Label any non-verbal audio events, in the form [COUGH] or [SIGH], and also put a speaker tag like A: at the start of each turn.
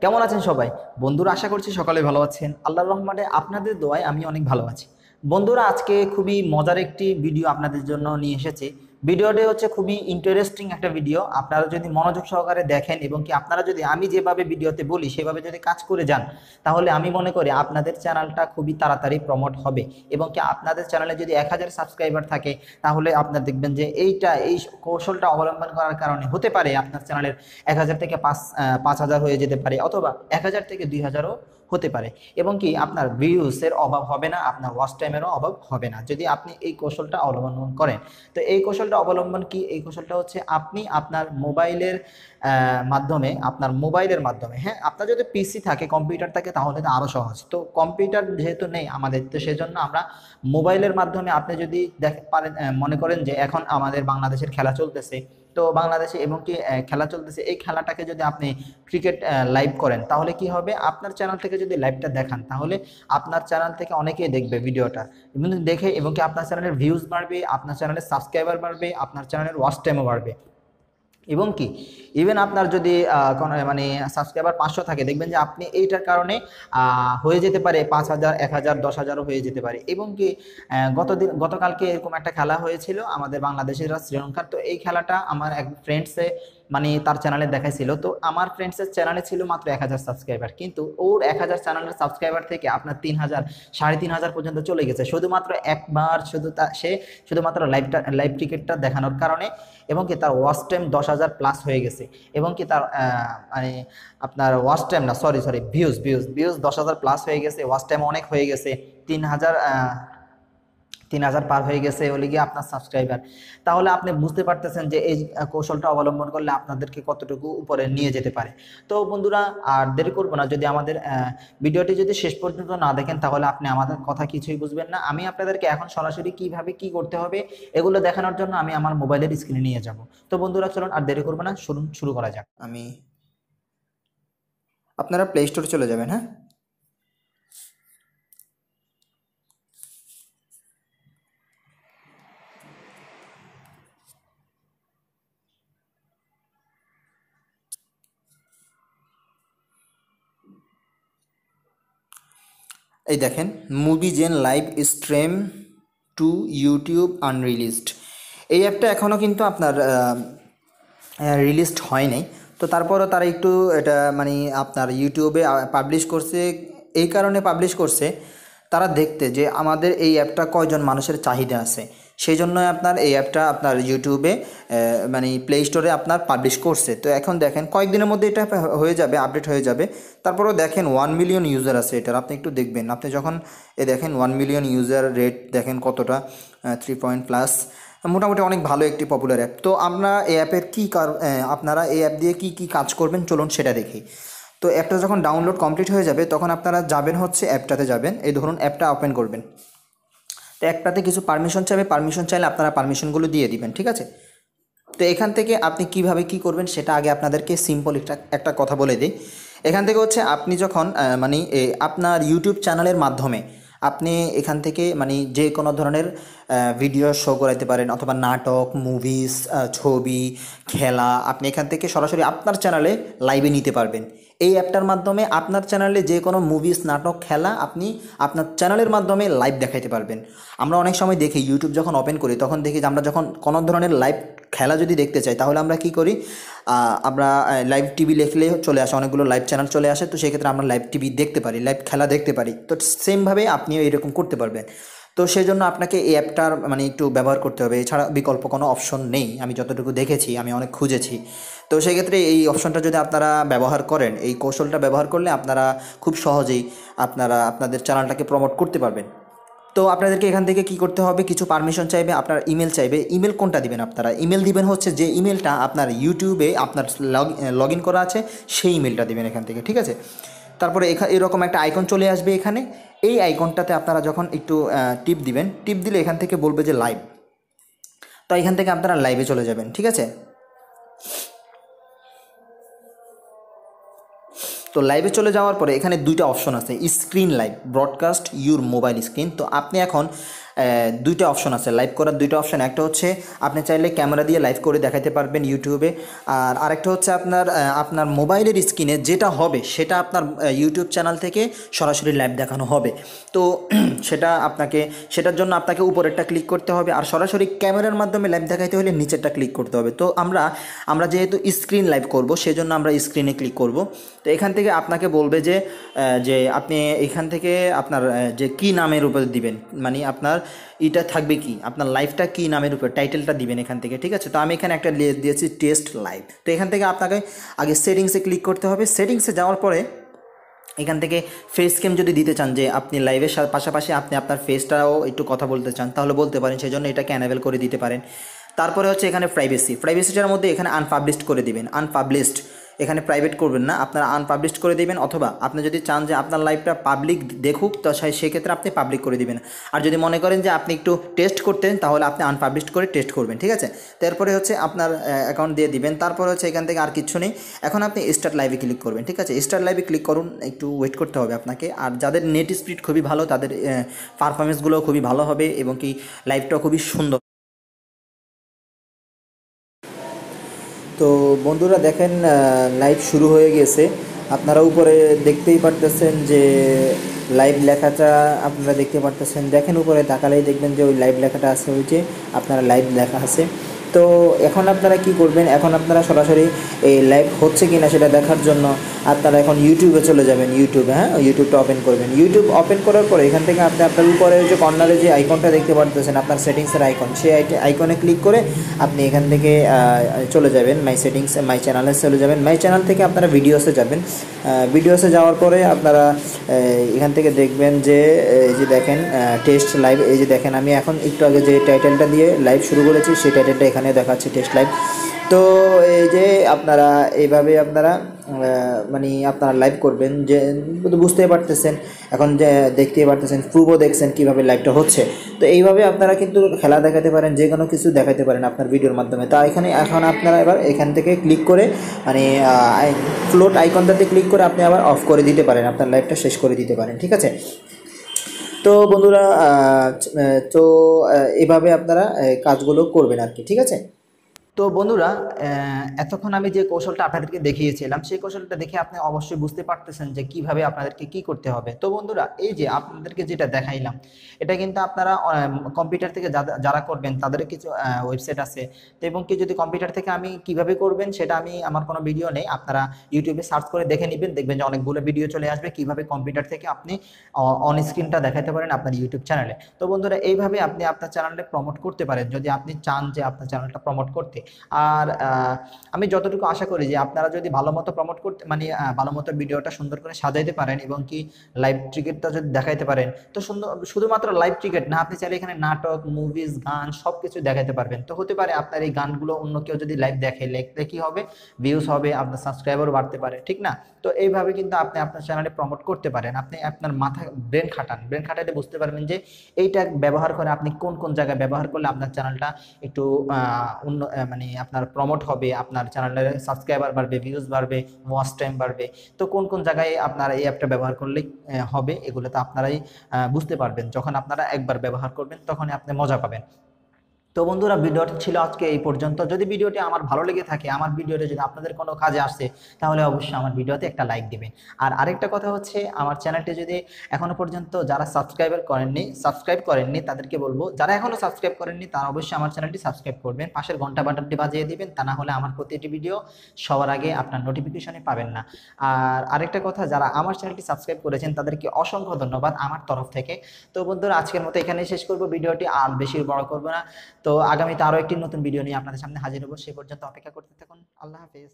A: কেমন আছেন সবাই? বন্ধুরা, আশা করছি সকালে ভালো আছেন। আল্লাহ রহমানে আপনাদের দোয়ায় আমি অনেক ভালো আছি। বন্ধুরা, আজকে খুবই মজার একটি ভিডিও আপনাদের জন্য নিয়ে এসেছি। ভিডিওটি হচ্ছে খুবই ইন্টারেস্টিং একটা ভিডিও আপনারা যদি মনোযোগ সহকারে দেখেন এবং কি আপনারা যদি আমি যেভাবে ভিডিওতে বলি, সেভাবে যদি কাজ করে যান, তাহলে আমি মনে করি আপনাদের চ্যানেলটা খুবই তাড়াতাড়ি প্রমোট হবে। এবং কি আপনাদের চ্যানেলে যদি এক হাজার সাবস্ক্রাইবার থাকে, তাহলে আপনার দেখবেন যে এইটা, এই কৌশলটা অবলম্বন করার কারণে হতে পারে আপনার চ্যানেলের এক হাজার থেকে পাঁচ পাঁচ হাজার হয়ে যেতে পারে, অথবা এক হাজার থেকে দুই হাজারও হতে পারে। এবং কি আপনার ভিউসের অভাব হবে না, আপনার ওয়াচ টাইমেরও অভাব হবে না। যদি আপনি এই কৌশলটা অবলম্বন করেন, তো এই কৌশলটা অবলম্বন কি? এই কৌশলটা হচ্ছে আপনি আপনার মোবাইলের মাধ্যমে, আপনার মোবাইলের মাধ্যমে হ্যাঁ? আপনার যদি পিসি থাকে, কম্পিউটার থাকে, তাহলে তো আরও সহজ। তো কম্পিউটার যেহেতু নেই আমাদের, তো সেজন্য আমরা মোবাইলের মাধ্যমে আপনি যদি দেখ, পারেন মনে করেন যে এখন আমাদের বাংলাদেশের খেলা চলতেছে তো বাংলাদেশে এবং কি খেলা চলতেছে, এই খেলাটাকে যদি আপনি ক্রিকেট লাইভ করেন, তাহলে কি হবে? আপনার চ্যানেল থেকে যদি লাইভটা দেখান, তাহলে আপনার চ্যানেল থেকে অনেকেই দেখবে ভিডিওটা। দেখে, এবং কি আপনার চ্যানেলের ভিউজ বাড়বে, আপনার চ্যানেলের সাবস্ক্রাইবার বাড়বে, আপনার চ্যানেলের ওয়াচ টাইমও বাড়বে। এবং কি? ইভেন আপনার যদি কোনো মানে সাবস্ক্রাইবার পাঁচশো থাকে, দেখবেন যে আপনি এইটার কারণে হয়ে যেতে পারে পাঁচ হাজার, এক হাজার, দশ হাজারও হয়ে যেতে পারে। এবং কি গতদিন গতকালকে এরকম একটা খেলা হয়েছিল আমাদের বাংলাদেশের, শ্রীলঙ্কার। তো এই খেলাটা আমার এক ফ্রেন্ডসে মানে তার চ্যানেলে দেখাইছিল। তো আমার ফ্রেন্ডসের চ্যানেলে ছিল মাত্র এক হাজার সাবস্ক্রাইবার কিন্তু ওর এক হাজার চ্যানেলের সাবস্ক্রাইবার থেকে আপনার তিন হাজার, সাড়ে তিন হাজার পর্যন্ত চলে গেছে। শুধুমাত্র একবার শুধু তা, সে শুধুমাত্র লাইভটা লাইভ টিকিটটা দেখানোর কারণে এবং কি তার ওয়াচ টাইম দশ হাজার প্লাস হয়ে গেছে। এবং কি তার মানে আপনার ওয়াচ টাইম না sorry sorry views views views দশ হাজার প্লাস হয়ে গেছে ওয়াচ টাইম অনেক হয়ে গেছে। তিন হাজার তিন হাজার পার হয়ে গেছে হলে গিয়ে আপনার সাবস্ক্রাইবার তাহলে আপনি বুঝতে পারতেছেন যে এই কৌশলটা অবলম্বন করলে আপনাদেরকে কতটুকু উপরে নিয়ে যেতে পারে। তো বন্ধুরা, আর দেরি করব না, যদি আমাদের ভিডিওটি যদি শেষ পর্যন্ত না দেখেন, তাহলে আপনি আমাদের কথা কিছুই বুঝবেন না। আমি আপনাদেরকে এখন সরাসরি কীভাবে কি করতে হবে, এগুলো দেখানোর জন্য আমি আমার মোবাইলের স্ক্রিনে নিয়ে যাব। তো বন্ধুরা, চলুন আর দেরি করব না শুরু শুরু করা যাক। আমি আপনারা প্লে স্টোরে চলে যাবেন হ্যাঁ? এই দেখেন, movie gen live stream to YouTube unreleased. এই অ্যাপটা এখনও কিন্তু আপনার রিলিজড হয় নাই। তো তারপরও তারা একটু এটা মানে আপনার ইউটিউবে পাবলিশ করছে। এই কারণে পাবলিশ করছে। তারা দেখতে যে আমাদের এই অ্যাপটা কয়জন মানুষের চাহিদা আছে। সেই জন্য আপনার এই অ্যাপটা আপনার ইউটিউবে মানে প্লে স্টোরে আপনার পাবলিশ করছে। তো এখন দেখেন, কয়েকদিনের মধ্যে এটা হয়ে যাবে আপডেট হয়ে যাবে। তারপরেও দেখেন ওয়ান মিলিয়ন ইউজার আছে এটার, আপনি একটু দেখবেন। আপনি যখন, এ দেখেন ওয়ান মিলিয়ন ইউজার রেট দেখেন কতটা থ্রি পয়েন্ট প্লাস মোটামুটি অনেক ভালো একটি পপুলার অ্যাপ তো আমরা এই অ্যাপের কী আপনারা এই অ্যাপ দিয়ে কী কী কাজ করবেন? চলুন সেটা দেখি। তো অ্যাপটা যখন ডাউনলোড কমপ্লিট হয়ে যাবে, তখন আপনারা যাবেন হচ্ছে অ্যাপটাতে যাবেন। এই ধরুন অ্যাপটা ওপেন করবেন। তো একটাতে কিছু পারমিশন চাইবে পারমিশন চাইলে আপনারা পারমিশনগুলো দিয়ে দিবেন, ঠিক আছে? তো এখান থেকে আপনি কীভাবে কি করবেন সেটা আগে আপনাদেরকে সিম্পল একটা একটা কথা বলে দিই। এখান থেকে হচ্ছে আপনি যখন মানে আপনার ইউটিউব চ্যানেলের মাধ্যমে আপনি এখান থেকে মানে যে কোনো ধরনের ভিডিও শো করাইতে পারেন অথবা নাটক মুভিস ছবি, খেলা, আপনি এখান থেকে সরাসরি আপনার চ্যানেলে লাইভে নিতে পারবেন। এই অ্যাপটার মাধ্যমে আপনার চ্যানেলে যে কোনো মুভিস নাটক, খেলা আপনি আপনার চ্যানেলের মাধ্যমে লাইভ দেখাইতে পারবেন। আমরা অনেক সময় দেখি ইউটিউব যখন ওপেন করি, তখন দেখি যে আমরা যখন কোনো ধরনের লাইভ খেলা যদি দেখতে চাই, তাহলে আমরা কি করি? আমরা লাইভ টিভি লিখলে চলে আসে, অনেকগুলো লাইভ চ্যানেল চলে আসে, তো সেক্ষেত্রে আমরা লাইভ টিভি দেখতে পারি লাইভ খেলা দেখতে পারি। তো সেমভাবে আপনিও এরকম করতে পারবেন। তো সেই জন্য আপনাকে এই অ্যাপটার মানে একটু ব্যবহার করতে হবে। এছাড়া বিকল্প কোনো অপশন নেই। আমি যতটুকু দেখেছি, আমি অনেক খুঁজেছি। তো সেক্ষেত্রে এই অপশনটা যদি আপনারা ব্যবহার করেন, এই কৌশলটা ব্যবহার করলে আপনারা খুব সহজেই আপনারা আপনাদের চ্যানেলটাকে প্রমোট করতে পারবেন। তো আপনাদেরকে এখান থেকে কি করতে হবে? কিছু পারমিশন চাইবে, আপনার ইমেল চাইবে। ইমেল কোনটা দিবেন আপনারা? ইমেল দিবেন হচ্ছে যে ইমেলটা আপনার ইউটিউবে আপনার লগ ইন করা আছে, সেই ইমেলটা দিবেন এখান থেকে, ঠিক আছে? তারপরে এখা, এরকম একটা আইকন চলে আসবে এখানে। এই আইকনটাতে আপনারা যখন একটু টিপ দিবেন টিপ দিলে এখান থেকে বলবে যে লাইভ তো এখান থেকে আপনারা লাইভে চলে যাবেন, ঠিক আছে? তো লাইভে চলে যাওয়ার পরে এখানে দুইটা অপশন আছে screen live broadcast your mobile screen তো আপনি এখন দুইটা অপশন আছে। লাইভ করার দুইটা অপশন একটা হচ্ছে আপনি চাইলে ক্যামেরা দিয়ে লাইভ করে দেখাতে পারবেন ইউটিউবে আর আরেকটা হচ্ছে আপনার আপনার মোবাইলের স্ক্রিনে যেটা হবে, সেটা আপনার ইউটিউব চ্যানেল থেকে সরাসরি লাইভ দেখানো হবে। তো [CLEARS THROAT] সেটা আপনাকে, সেটার জন্য আপনাকে উপরেরটা ক্লিক করতে হবে। আর সরাসরি ক্যামেরার মাধ্যমে লাইভ দেখাইতে হলে নিচেরটা ক্লিক করতে হবে। তো আমরা আমরা যেহেতু স্ক্রিন লাইভ করব, সেজন্য আমরা স্ক্রিনে ক্লিক করব। তো এখান থেকে আপনাকে বলবে যে যে আপনি এখান থেকে আপনার যে কি নামের উপর দিবেন। মানে আপনার এটা থাকবে কি? আপনার লাইফটা কি নামের উপর? টাইটেলটা দিবেন এখান থেকে, ঠিক আছে? তো আমি এখানে একটা দিয়েছি টেস্ট লাইভ তো এখান থেকে আপনাকে আগে সেটিংসে ক্লিক করতে হবে। সেটিংসে যাওয়ার পরে এখান থেকে ফেস ক্যাম যদি দিতে চান, যে আপনি লাইভের পাশাপাশি আপনি আপনার ফেসটাও একটু কথা বলতে চান, তাহলে বলতে পারেন সেই জন্য এটাকে অ্যানেবেল করে দিতে পারেন। তারপরে হচ্ছে এখানে প্রাইভেসি প্রাইভেসিটার মধ্যে এখানে আনপাবলিশড করে দিবেন। আনপাবলিশড এখানে প্রাইভেট করবেন না। আপনারা আনপাবলিশড করে দিবেন অথবা আপনি যদি চান যে আপনার লাইভটা পাবলিক দেখুক, তো সেক্ষেত্রে আপনি পাবলিক করে দিবেন। আর যদি মনে করেন যে আপনি একটু টেস্ট করতেন, তাহলে আপনি আনপাবলিশড করে টেস্ট করবেন, ঠিক আছে? তারপরে হচ্ছে আপনার অ্যাকাউন্ট দিয়ে দিবেন। তারপরে হচ্ছে এখান থেকে আর কিছু নেই। এখন আপনি স্টার্ট লাইভে ক্লিক করবেন, ঠিক আছে? স্টার্ট লাইভে ক্লিক করুন, একটু ওয়েট করতে হবে আপনাকে। আর যাদের নেট স্পিড খুবই ভালো, তাদের পারফরমেন্সগুলো খুবই ভালো হবে এবং কি লাইভটাও খুবই সুন্দর। তো বন্ধুরা দেখেন লাইভ শুরু হয়ে গেছে। আপনারা উপরে দেখতেই পারতেছেন যে লাইভ লেখাটা আপনারা দেখতে পারতেছেন। দেখেন উপরে তাকালেই দেখবেন যে ওই লাইভ লেখাটা আছে, ওই যে আপনারা লাইভ লেখা আছে। তো এখন আপনারা কি করবেন? এখন আপনারা সরাসরি এই লাইভ হচ্ছে কি না সেটা দেখার জন্য আপনারা এখন ইউটিউবে চলে যাবেন। ইউটিউবে হ্যাঁ? ইউটিউবটা ওপেন করবেন। ইউটিউব ওপেন করার পরে এখান থেকে আপনি আপনার উপরে যে কর্নারে যে আইকনটা দেখতে পারতেছেন, আপনার সেটিংসের আইকন সেই আইকনে ক্লিক করে আপনি এখান থেকে চলে যাবেন। মাই সেটিংস মাই চ্যানেলে চলে যাবেন। মাই চ্যানেল থেকে আপনারা ভিডিওসে যাবেন। ভিডিওসে যাওয়ার পরে আপনারা এখান থেকে দেখবেন যে, এই যে দেখেন টেস্ট লাইভ এই যে দেখেন, আমি এখন একটু আগে যে টাইটেলটা দিয়ে লাইভ শুরু করেছি, সেই টাইটেলটা এখানে দেখাচ্ছি টেস্ট লাইভ তো এই যে আপনারা এইভাবে আপনারা মানে আপনারা লাইভ করবেন, যে বুঝতেই পারতেছেন। এখন যে দেখতেই পারতেছেন প্রুভও দেখছেন কীভাবে লাইভটা হচ্ছে। তো এইভাবে আপনারা কিন্তু খেলা দেখাতে পারেন, যে কোনো কিছু দেখাতে পারেন আপনার ভিডিওর মাধ্যমে। তা এখানে এখন আপনারা এবার এখান থেকে ক্লিক করে মানে ফ্লোট আইকনটাতে ক্লিক করে আপনি আবার অফ করে দিতে পারেন, আপনার লাইভটা শেষ করে দিতে পারেন, ঠিক আছে? তো বন্ধুরা তো এভাবে আপনারা কাজগুলো করবেন আর কি ঠিক আছে? তো বন্ধুরা এতক্ষণ আমি যে কৌশলটা আপনাদেরকে দেখিয়েছিলাম, সেই কৌশলটা দেখে আপনি অবশ্যই বুঝতে পারতেছেন যে কীভাবে আপনাদেরকে কি করতে হবে। তো বন্ধুরা, এই যে আপনাদেরকে যেটা দেখাইলাম, এটা কিন্তু আপনারা কম্পিউটার থেকে যারা- করবেন, তাদের কিছু ওয়েবসাইট আছে। তো এবং কি যদি কম্পিউটার থেকে আমি কীভাবে করবেন, সেটা আমি, আমার কোনো ভিডিও নেই। আপনারা ইউটিউবে সার্চ করে দেখে নেবেন, দেখবেন যে অনেকগুলো ভিডিও চলে আসবে, কীভাবে কম্পিউটার থেকে আপনি অন স্ক্রিনটা দেখাতে পারেন আপনার ইউটিউব চ্যানেলে। তো বন্ধুরা, এইভাবে আপনি আপনার চ্যানেলটা প্রমোট করতে পারেন। যদি আপনি চান যে আপনার চ্যানেলটা প্রমোট করতে আর আহ, আমি যতটুকু আশা করি যে আপনারা যদি ভালো মতো প্রমোট করতে মানে ভালো মতো ভিডিওটা সুন্দর করে সাজাইতে পারেন এবং কি লাইভ টিকিটটা যদি দেখাইতে পারেন তো সুন্দর শুধুমাত্র লাইভ টিকিট না আপনি চাইলে এখানে নাটক মুভিজ গান সব কিছু দেখাতে পারবেন। তো হতে পারে আপনার এই গানগুলো অন্য কেউ যদি লাইভ দেখে দেখলে কি হবে? ভিউজ হবে আপনার সাবস্ক্রাইবারও বাড়তে পারে ঠিক না? তো এইভাবে কিন্তু আপনি আপনার চ্যানেলে প্রমোট করতে পারেন। আপনি আপনার মাথা ব্রেন খাটান। ব্রেন খাটালে বুঝতে পারবেন যে এইটা ব্যবহার করে আপনি কোন কোন জায়গায় ব্যবহার করলে আপনার চ্যানেলটা একটু আহ, মানে আপনার প্রমোট হবে, আপনার চ্যানেলের সাবস্ক্রাইবার বাড়বে ভিউজ বাড়বে ওয়াচ টাইম বাড়বে। তো কোন কোন জায়গায় আপনার এই অ্যাপটা ব্যবহার করলে হবে, এগুলো তো আপনারাই বুঝতে পারবেন। যখন আপনারা একবার ব্যবহার করবেন, তখনই আপনি মজা পাবেন। তো বন্ধুরা, ভিডিওটি ছিল আজকে এই পর্যন্ত। যদি ভিডিওটি আমার ভালো লেগে থাকে, আমার ভিডিওটি যদি আপনাদের কোনো কাজে আসে, তাহলে অবশ্যই আমার ভিডিওতে একটা লাইক দিবেন। আর আরেকটা কথা হচ্ছে, আমার চ্যানেলটি যদি এখনও পর্যন্ত যারা সাবস্ক্রাইবার করেননি, সাবস্ক্রাইব করেননি, তাদেরকে বলব, যারা এখনও সাবস্ক্রাইব করেননি, তারা অবশ্যই আমার চ্যানেলটি সাবস্ক্রাইব করবেন। পাশের ঘণ্টা বাটনটি বাজিয়ে দিবেন, তা না হলে আমার প্রতিটি ভিডিও সবার আগে আপনার নোটিফিকেশনে পাবেন না। আর আরেকটা কথা, যারা আমার চ্যানেলটি সাবস্ক্রাইব করেছেন, তাদেরকে অসংখ্য ধন্যবাদ আমার তরফ থেকে। তো বন্ধুরা, আজকের মতো এখানেই শেষ করব। ভিডিওটি আর বেশি বড় করব না। তো আগামীতে আরও একটি নতুন ভিডিও নিয়ে আপনাদের সামনে হাজির হব। সে পর্যন্ত অপেক্ষা করতে থাকুন। আল্লাহ হাফেজ।